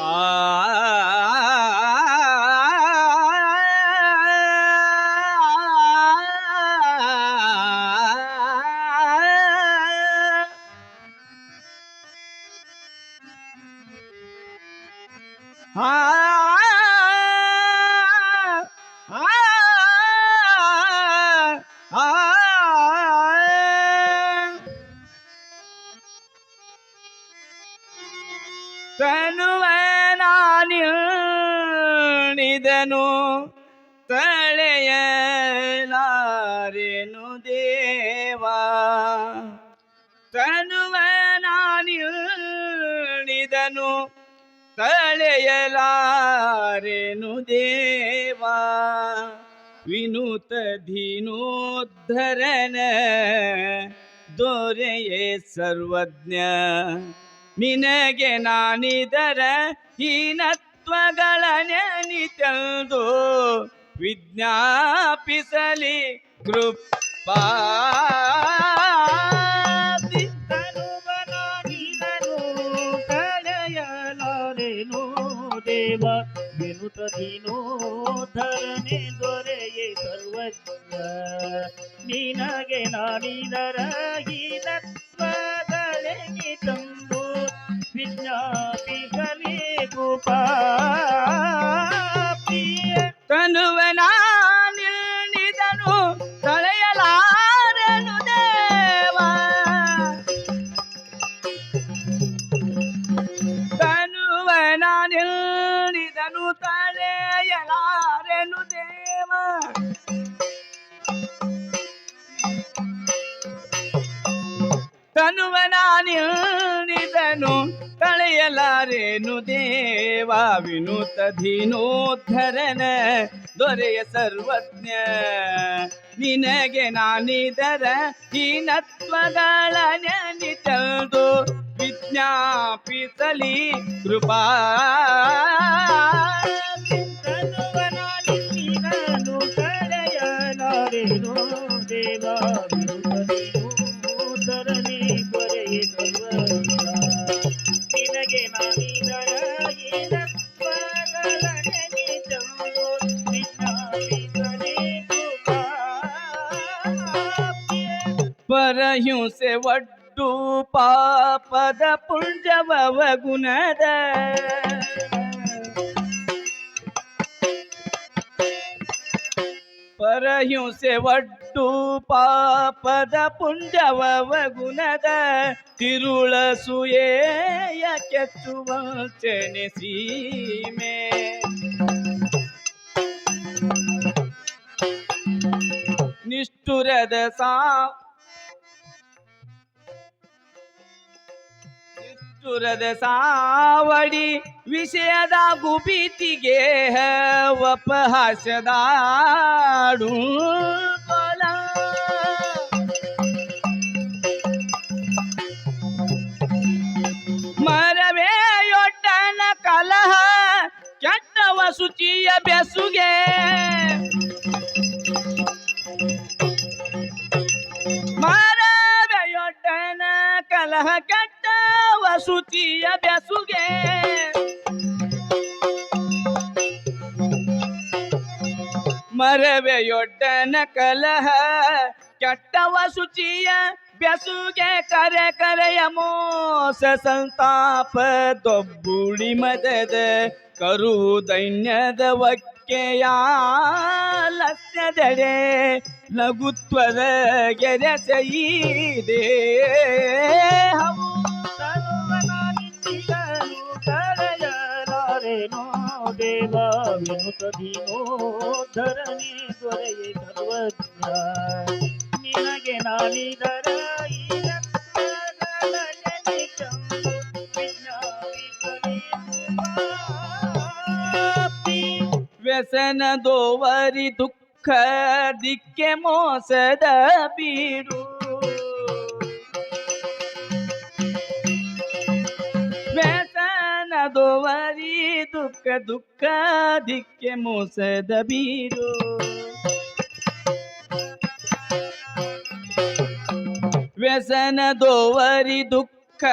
Ah. ತನುವನಾನಿದನು ತಳೆಯಲಾರೆನು ದೇವಾ? ತನುವನಾನಿದನು ತಳೆಯಲಾರೆನು ದೇವಾ? ವಿನೂತ ಧೀನೋದ್ಧರನ ದೊರೆಯೇ ಸರ್ವಜ್ಞ ನಿನಗೆ ನಾನಿದರ ಹೀನತ್ವಗಳ ನೆನಿತಂದು ವಿಜ್ಞಾಪಿಸಲಿ ಕೃಪಾ ದೇವ ವಿನುತ ದೀನೋಧರನೆ ದೊರೆಯೇ ಸರ್ವಜ್ಞ. ನಿನಗೆ ತಂದು ವಿಜ್ಞಾಪಿಸಲಿ ಕೃಪಾ. ತನುವನಾನಿದನು ಕಳೆಯಲಾರೇನು ದೇವ? ವಿನೂತ ಧೀನೋದ್ಧರನ ದೊರೆಯ ಸರ್ವಜ್ಞ. ನಿನಗೆ ನಾನಿದರ ಹೀನತ್ವಗಳ ನೆನಿತಂದು ವಿಜ್ಞಾಪಿಸಲಿ ಕೃಪಾ. ಕಳೆಯಲಾರೆನು ದೇವ? ಪರಹಿಂಸೆ ಒಡ್ಡು ಪಾಪದ ಪುಂಜವವ ಗುಣದ ಪರಹಿಂಸೆ ಒಡ್ಡು ಪಾಪದ ಪುಂಜವವ ಗುಣದ ತಿರುಳ ಸುಯೇಯ ಕೆಚ್ಚುವ ಸೀಮೆ ನಿಷ್ಠುರದ ಸಾ ನಿಷ್ಠುರದ ಸಾವಡಿ ವಿಷಯದ ಗುಬೀತಿಗೆ ವಪಹಾಸದಾಡು ಕೊಲ ಮರವೇಯೊಡ್ಡನ ಕಲಹ ಕೆಟ್ಟವ ಶುಚಿಯ ಬೆಸುಗೆ ಮರವೆಯೊಡ್ಡನ ಕಲಹ, ಕೆಟ್ಟವ ಶುಚಿಯ ಬೆಸುಗೆ ಕರೆ ಕರೆಯ ಮೋಸ ಸಂತಾಪ, ದೊಬ್ಬುಳಿ ಮದದ ಕರು ದೈನ್ಯದ ವಕ್ಕೆಯ ಲಸ್ಯದಡೆ ಲಘುತ್ವದ ಗೆರೆ ತನುವನಾಲಿಸಿದನು ವಿನುತ ದೀನೋಧರನೆ ದೊರೆಯೇ ಸರ್ವಜ್ಞ ನಿನಗೆ ನಾನಿದರ ಏನತ್ವಗಳ ನೆನೆದಂದು ವಿಜ್ಞಾಪಿಸಲಿ ಕೃಪಾಪಿ. ವ್ಯಸನ ದೋವರಿ ದುಃಖ ದಿಕ್ಕೆ ಮೋಸದ ಬೀಡು ವ್ಯಸನ ದೋವರಿ ದುಃಖ ದುಃಖ ದಿಕ್ಕೆ ಮೋಸದ ಬೀರು ವ್ಯಸನ ದೋವರಿ ದುಃಖ ದುಃಖ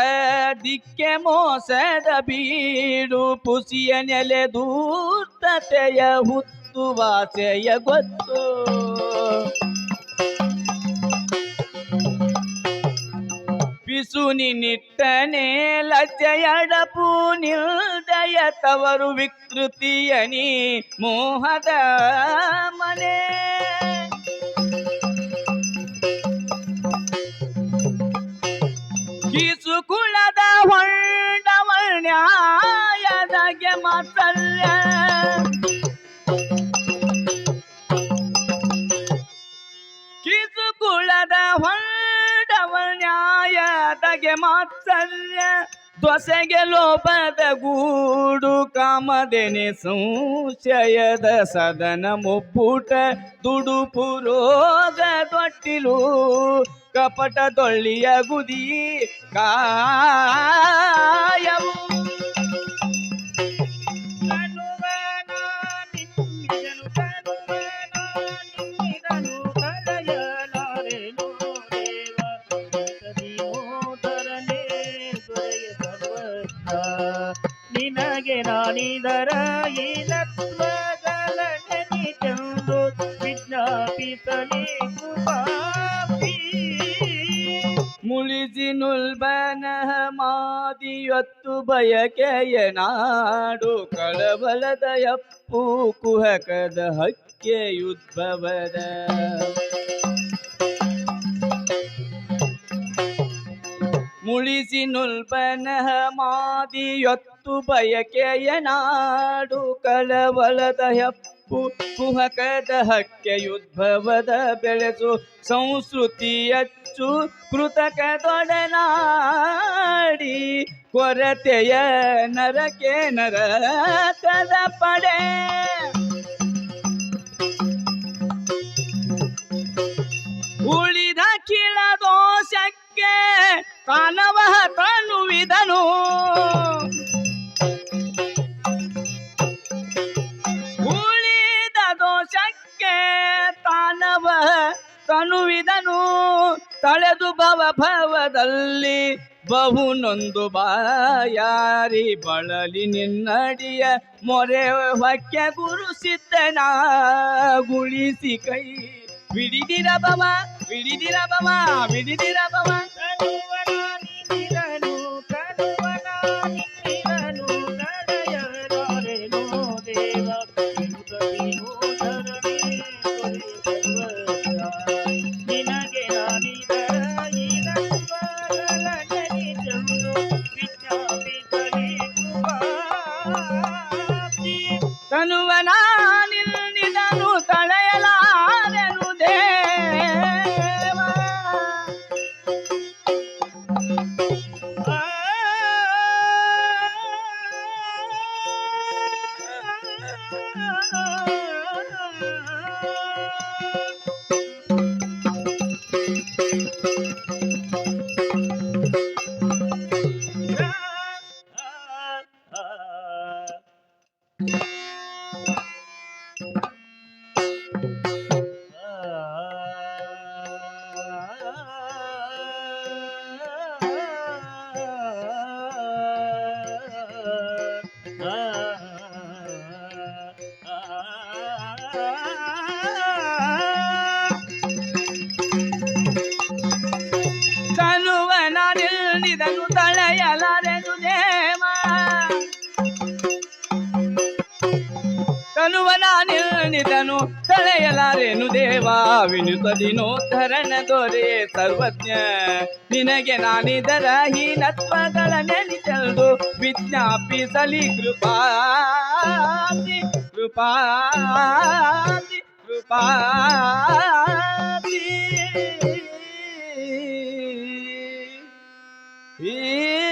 ದಿಕ್ಕೆ ಮೋಸದ ಬೀಡು. ಪುಸಿಯ ನೆಲೆ ದೂರ್ತತೆಯ ಹುತ್ತು, ವಾಸೆಯ ಗೊತ್ತು. ಪಿಸುನಿ ನಿಟ್ಟನೆ ಲಜ್ಜೆಯಡಪು ನಿಲ್ದಯ ತವರು ವಿಕೃತಿಯನಿ ಮೋಹದ ಮನೆ. ಕಿಸು ಕುಳದ ಹೊಂಡವಳ್ಯಾಯದಗೆ ಮಾತಲ್ಯ ಹೊಂಡವಳ್ಯಾಯದಗೆ ಮಾತ್ಸಲ್ಯ. ದೊಸೆಗೆ ಲೋಪದ ಗೂಡು ಕಾಮದೆನೆ ಸಂಶಯದ ಸದನ ಮುಪ್ಪುಟ. ದುಡುಪು ರೋಗ ತೊಟ್ಟಿಲು, ಕಪಟ ದೊಳ್ಳಿಯ ಗುದಿ ಕಾಯವು ನಿನಗೆ ನಾನಿದರ ಈ ತತ್ವಗಳ ನೆನಿತೆಂದು ವಿಜ್ಞಾಪಿಸಲಿ ಕೃಪಾಪಿ ಮುಳಿಸಿ ನುಲ್ಬನ ಮಾದಿಯೊತ್ತು ಬಯಕೆಯ ನಾಡು ಕಳವಳದ ಯಪ್ಪು ಕುಹಕದ ಹಕ್ಕೆಯುದ್ಭವದ. ಮುಳಿಸಿ ನುಲ್ಬನಹ ಮಾದಿಯೊತ್ತು ಬಯಕೆಯ ನಾಡು ಕಳವಳದ ಹೆಪ್ಪು ಕುಹಕದ ಹಕ್ಕೆಯುದ್ಭವದ ಬೆಳೆಸು, ಸಂಸ್ಕೃತಿಯಚ್ಚು ಕೃತಕದೊಡನಾಡಿ, ಕೊರತೆಯ ನರಕೆ ನರಕದ ಪಡೆ. ಭವದಲ್ಲಿ ಬಹು ನೊಂದು ಬಾಯಾರಿ ಬಳಲಿ ನಿನ್ನಡಿಯ ಮೊರೆ ಹೊಕ್ಕೆ ಗುರು ಸಿದ್ಧನ ಗುಳಿಸಿ ಕೈ ಬಿಡಿದಿರ ಬವ ಬಿಡಿದಿರ ಬವ ಬಿಡಿದಿರ ಬವ ತನುವನ ನಿಲ್ನಿದನು ತಳೆಯಲಾರೆನು ದೇವ ಆ ವಿನುತದಿನೋ ಧರಣ ದೊರೆ ಸರ್ವಜ್ಞ. ನಿನಗೆ ನಾನಿದರ ಹೀನತ್ವಗಳ ನೆನೆದು ವಿಜ್ಞಾಪಿಸಲಿ ಕೃಪಾ ಕೃಪಾ ಕೃಪಾ ಈ